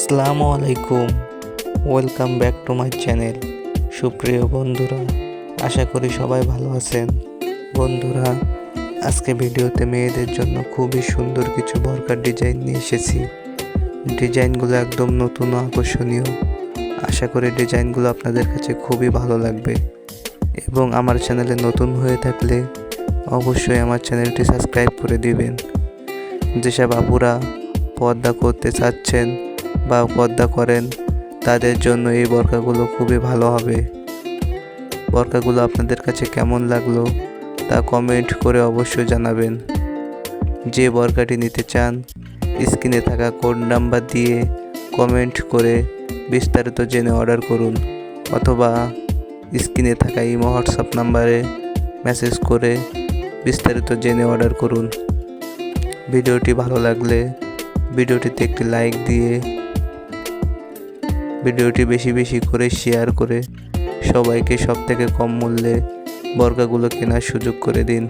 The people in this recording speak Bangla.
আসসালামু আলাইকুম। Welcome back to my channel সুপ্রিয় বন্ধুরা, আশা করি সবাই ভালো আছেন। বন্ধুরা, আজকে ভিডিওতে মেয়েদের জন্য খুবই সুন্দর কিছু বরকার ডিজাইন নিয়ে এসেছি। ডিজাইনগুলো একদম নতুন আকর্ষণীয়। আশা করি ডিজাইনগুলো আপনাদের কাছে খুবই ভালো লাগবে। এবং আমার চ্যানেলে নতুন হয়ে থাকলে অবশ্যই আমার চ্যানেলটি সাবস্ক্রাইব করে দিবেন। যেসব আপুরা পর্দা করতে চাচ্ছেন বা পর্দা করেন, তাদের জন্য এই বরকাগুলো খুবই ভালো হবে। বরকাগুলো আপনাদের কাছে কেমন লাগল তা কমেন্ট করে অবশ্যই জানাবেন। যে বরকাটি নিতে চান, স্ক্রিনে থাকা কোড নাম্বার দিয়ে কমেন্ট করে বিস্তারিত জেনে অর্ডার করুন অথবা স্ক্রিনে থাকা ইমো, হোয়াটসঅ্যাপ নাম্বারে মেসেজ করে বিস্তারিত জেনে অর্ডার করুন। ভিডিওটি ভালো লাগলে ভিডিওটিতে একটি লাইক দিয়ে ভিডিওটি বেশি বেশি করে শেয়ার করে সবাইকে সব থেকে কম মূল্যে বর্গাগুলো কেনার সুযোগ করে দিন।